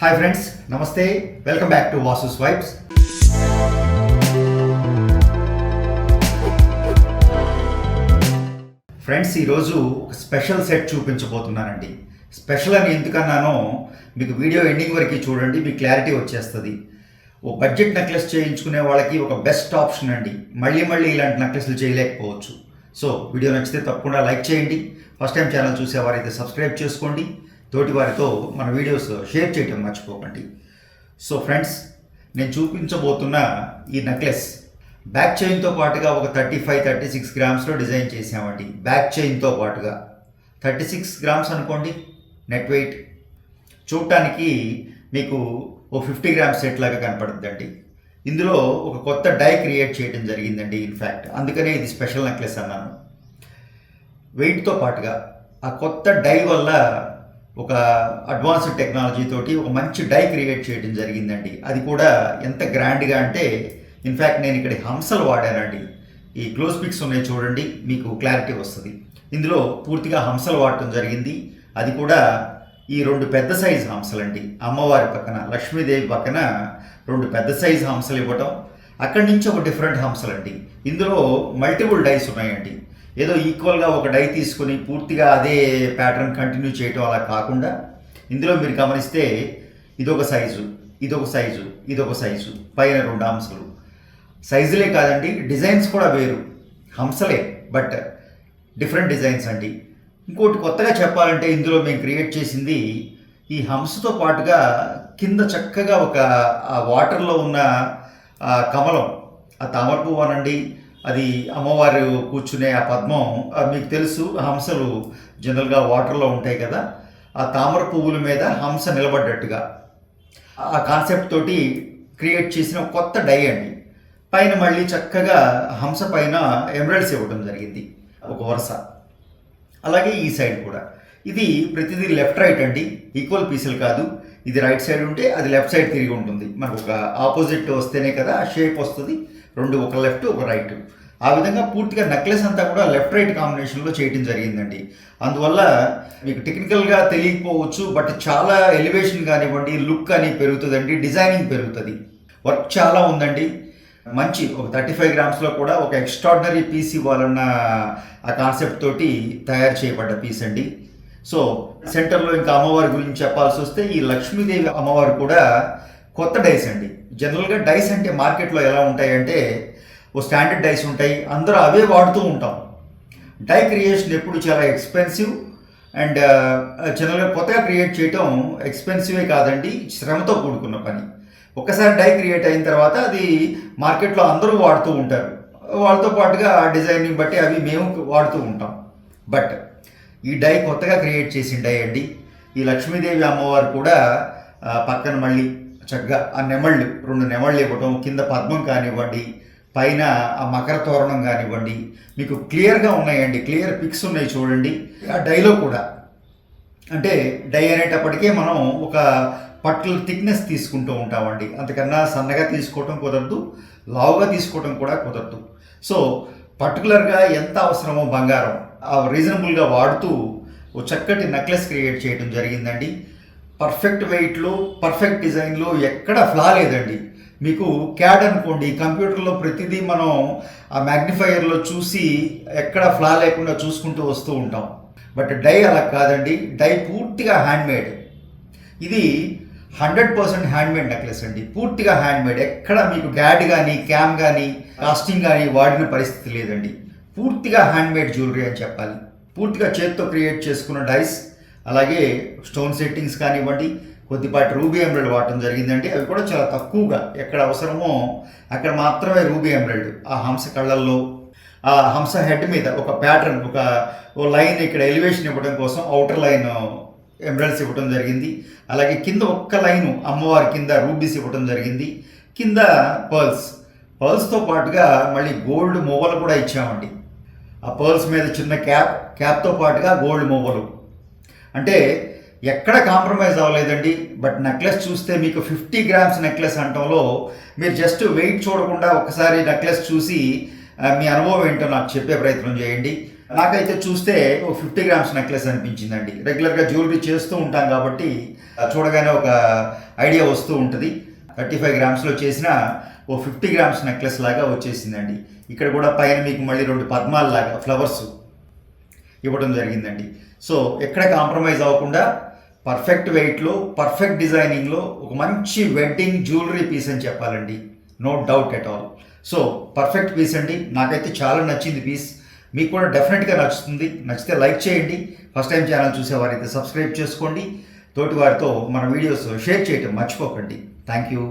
Hi friends నమస్తే welcome back to Vasu swipes friends ఈరోజు ఒక స్పెషల్ సెట్ చూపించబోతున్నానండి. స్పెషల్ అని ఎందుకన్నానో మీకు వీడియో ఎండింగ్ వరకు చూడండి మీకు క్లారిటీ వచ్చేస్తుంది. ఓ బడ్జెట్ నెక్లెస్ చేయించుకునే వాళ్ళకి ఒక బెస్ట్ ఆప్షన్ అండి. మళ్ళీ మళ్ళీ ఇలాంటి నెక్లెస్లు చేయలేకపోవచ్చు. సో వీడియో నచ్చితే తప్పకుండా లైక్ చేయండి. ఫస్ట్ టైం ఛానల్ చూసేవారైతే సబ్స్క్రైబ్ చేసుకోండి. తోటి వారితో మన వీడియోస్ షేర్ చేయటం మర్చిపోకండి. సో ఫ్రెండ్స్ నేను చూపించబోతున్న ఈ నెక్లెస్ బ్యాక్ చైన్తో పాటుగా ఒక థర్టీ ఫైవ్ థర్టీ సిక్స్ గ్రామ్స్లో డిజైన్ చేసామండి బ్యాక్ చైన్తో పాటుగా థర్టీ సిక్స్ గ్రామ్స్ అనుకోండి నెట్ వెయిట్. చూడటానికి మీకు ఓ ఫిఫ్టీ గ్రామ్స్ సెట్ లాగా కనపడుతుందండి. ఇందులో ఒక కొత్త డై క్రియేట్ చేయడం జరిగిందండి ఇన్ఫ్యాక్ట్ అందుకనే ఇది స్పెషల్ నెక్లెస్ అన్నాను. వెయిట్తో పాటుగా ఆ కొత్త డై వల్ల ఒక అడ్వాన్స్డ్ టెక్నాలజీ తోటి ఒక మంచి డై క్రియేట్ చేయడం జరిగిందండి. అది కూడా ఎంత గ్రాండ్గా అంటే ఇన్ఫ్యాక్ట్ నేను ఇక్కడ హంసలు వాడానండి. ఈ క్లోజ్ పిక్స్ ఉన్నాయి చూడండి మీకు క్లారిటీ వస్తుంది. ఇందులో పూర్తిగా హంసలు వాడటం జరిగింది. అది కూడా ఈ రెండు పెద్ద సైజు హంసలండి. అమ్మవారి పక్కన లక్ష్మీదేవి పక్కన రెండు పెద్ద సైజు హంసలు ఇవ్వటం. అక్కడి నుంచి ఒక డిఫరెంట్ హంసలండి. ఇందులో మల్టిపుల్ డైస్ ఉన్నాయండి. ఏదో ఈక్వల్గా ఒక డై తీసుకొని పూర్తిగా అదే ప్యాటర్న్ కంటిన్యూ చేయటం అలా కాకుండా ఇందులో మీరు గమనిస్తే ఇదొక సైజు ఇదొక సైజు ఇదొక సైజు పైన రెండు హంసలు సైజులే కాదండి డిజైన్స్ కూడా వేరు. హంసలే బట్ డిఫరెంట్ డిజైన్స్ అండి. ఇంకోటి కొత్తగా చెప్పాలంటే ఇందులో మేము క్రియేట్ చేసింది ఈ హంసతో పాటుగా కింద చక్కగా ఒక వాటర్లో ఉన్న ఆ కమలం ఆ తామర పువ్వు అనండి అది అమ్మవారు కూర్చునే ఆ పద్మం మీకు తెలుసు హంసలు జనరల్గా వాటర్లో ఉంటాయి కదా ఆ తామర పువ్వుల మీద హంస నిలబడ్డట్టుగా. ఆ కాన్సెప్ట్ తోటి క్రియేట్ చేసిన కొత్త డై అండి. పైన మళ్ళీ చక్కగా హంస పైన ఎమరల్డ్స్ ఇవ్వడం జరిగింది ఒక వరుస. అలాగే ఈ సైడ్ కూడా. ఇది ప్రతిదీ లెఫ్ట్ రైట్ అండి ఈక్వల్ పీసులు కాదు. ఇది రైట్ సైడ్ ఉంటే అది లెఫ్ట్ సైడ్ తిరిగి ఉంటుంది. మనకు ఒక ఆపోజిట్ వస్తేనే కదా ఆ షేప్ వస్తుంది. రెండు ఒక లెఫ్ట్ ఒక రైట్. ఆ విధంగా పూర్తిగా నెక్లెస్ అంతా కూడా లెఫ్ట్ రైట్ కాంబినేషన్లో చేయటం జరిగిందండి. అందువల్ల మీకు టెక్నికల్గా తెలియకపోవచ్చు బట్ చాలా ఎలివేషన్ కానివ్వండి లుక్ అని పెరుగుతుందండి డిజైనింగ్ పెరుగుతుంది. వర్క్ చాలా ఉందండి. మంచి ఒక థర్టీ ఫైవ్ గ్రామ్స్లో కూడా ఒక ఎక్స్ట్రాడినరీ పీస్ ఇవ్వాలన్న ఆ కాన్సెప్ట్ తోటి తయారు చేయబడ్డ పీస్ అండి. సో సెంటర్లో ఇంకా అమ్మవారి గురించి చెప్పాల్సి వస్తే ఈ లక్ష్మీదేవి అమ్మవారు కూడా కొత్త డైస్ అండి. జనరల్గా డైస్ అంటే మార్కెట్లో ఎలా ఉంటాయంటే ఓ స్టాండర్డ్ డైస్ ఉంటాయి. అందరూ అవే వాడుతూ ఉంటాం. డై క్రియేషన్ ఎప్పుడు చాలా ఎక్స్పెన్సివ్ అండ్ జనరల్గా కొత్తగా క్రియేట్ చేయటం ఎక్స్పెన్సివే కాదండి. శ్రమతో కూడుకున్న పని. ఒక్కసారి డై క్రియేట్ అయిన తర్వాత అది మార్కెట్లో అందరూ వాడుతూ ఉంటారు. వాళ్ళతో పాటుగా ఆ డిజైనింగ్ బట్టి అవి మేము వాడుతూ ఉంటాం. బట్ ఈ డై కొత్తగా క్రియేట్ చేసిన డై అండి. ఈ లక్ష్మీదేవి అమ్మవారు కూడా పక్కన మళ్ళీ చక్కగా ఆ నెమళ్ళు రెండు నెమళ్ళు ఇవ్వటం కింద పద్మం కానివ్వండి పైన ఆ మకర తోరణం కానివ్వండి మీకు క్లియర్గా ఉన్నాయండి క్లియర్ పిక్స్ ఉన్నాయి చూడండి. ఆ డైలో కూడా. అంటే డై అనేటప్పటికే మనం ఒక పట్ల థిక్నెస్ తీసుకుంటూ ఉంటామండి. అంతకన్నా సన్నగా తీసుకోవటం కుదరదు లావుగా తీసుకోవటం కూడా కుదరదు. సో పర్టికులర్గా ఎంత అవసరమో బంగారం ఆ రీజనబుల్గా వాడుతూ ఓ చక్కటి నెక్లెస్ క్రియేట్ చేయడం జరిగిందండి. పర్ఫెక్ట్ వెయిట్లో పర్ఫెక్ట్ డిజైన్లో ఎక్కడ ఫ్లా లేదండి. మీకు క్యాడ్ అనుకోండి కంప్యూటర్లో ప్రతిదీ మనం ఆ మ్యాగ్నిఫైయర్లో చూసి ఎక్కడ ఫ్లా లేకుండా చూసుకుంటూ వస్తూ ఉంటాం. బట్ డై అలా కాదండి డై పూర్తిగా హ్యాండ్మేడ్. ఇది హండ్రెడ్ పర్సెంట్ హ్యాండ్మేడ్ నెక్లెస్ అండి. పూర్తిగా హ్యాండ్మేడ్. ఎక్కడ మీకు గ్యాడ్ కానీ క్యామ్ కానీ కాస్టింగ్ కానీ వాడిన పరిస్థితి లేదండి. పూర్తిగా హ్యాండ్మేడ్ జ్యువెలరీ అని చెప్పాలి. పూర్తిగా చేత్తో క్రియేట్ చేసుకున్న డైస్ అలాగే స్టోన్ సెట్టింగ్స్ కానివ్వండి కొద్దిపాటి రూబీ ఎంబ్రాయిడ్ వాడటం జరిగిందండి. అవి కూడా చాలా తక్కువగా ఎక్కడ అవసరమో అక్కడ మాత్రమే రూబీ ఎంబ్రాయిడ్ ఆ హంస కళ్ళల్లో ఆ హంస హెడ్ మీద ఒక ప్యాటర్న్ ఒక ఓ లైన్ ఇక్కడ ఎలివేషన్ ఇవ్వడం కోసం అవుటర్ లైన్ ఎంబ్రాయిడ్స్ ఇవ్వడం జరిగింది. అలాగే కింద ఒక్క లైను అమ్మవారి కింద రూబీస్ ఇవ్వడం జరిగింది. కింద పర్ల్స్. పర్ల్స్తో పాటుగా మళ్ళీ గోల్డ్ మొవ్వలు కూడా ఇచ్చామండి. ఆ పర్ల్స్ మీద చిన్న క్యాప్ క్యాప్తో పాటుగా గోల్డ్ మొవ్వలు. అంటే ఎక్కడ కాంప్రమైజ్ అవ్వలేదండి. బట్ నెక్లెస్ చూస్తే మీకు ఫిఫ్టీ గ్రామ్స్ నెక్లెస్ అంటంలో మీరు జస్ట్ వెయిట్ చూడకుండా ఒకసారి నెక్లెస్ చూసి మీ అనుభవం ఏంటో నాకు చెప్పే ప్రయత్నం చేయండి. నాకైతే చూస్తే ఒక ఫిఫ్టీ గ్రామ్స్ నెక్లెస్ అనిపించిందండి. రెగ్యులర్గా జ్యువెలరీ చేస్తూ ఉంటాం కాబట్టి చూడగానే ఒక ఐడియా వస్తూ ఉంటుంది. థర్టీ ఫైవ్ గ్రామ్స్లో చేసిన ఓ ఫిఫ్టీ గ్రామ్స్ నెక్లెస్ లాగా వచ్చేసిందండి. ఇక్కడ కూడా పైన మీకు మళ్ళీ రెండు పద్మాలు లాగా ఫ్లవర్స్ ఇవ్వడం జరిగిందండి. సో ఎక్కడ కాంప్రమైజ్ అవ్వకుండా పర్ఫెక్ట్ వెయిట్లో పర్ఫెక్ట్ డిజైనింగ్లో ఒక మంచి వెడ్డింగ్ జ్యువెలరీ పీస్ అని చెప్పాలండి. No doubt at all so perfect piece అండి. నాకైతే చాలా నచ్చింది పీస్ మీకు కూడా డెఫినెట్గా నచ్చుతుంది. నచ్చితే లైక్ చేయండి. ఫస్ట్ టైం ఛానల్ చూసేవారైతే సబ్స్క్రైబ్ చేసుకోండి. తోటి వారితో మన వీడియోస్ షేర్ చేయటం మర్చిపోకండి. Thank you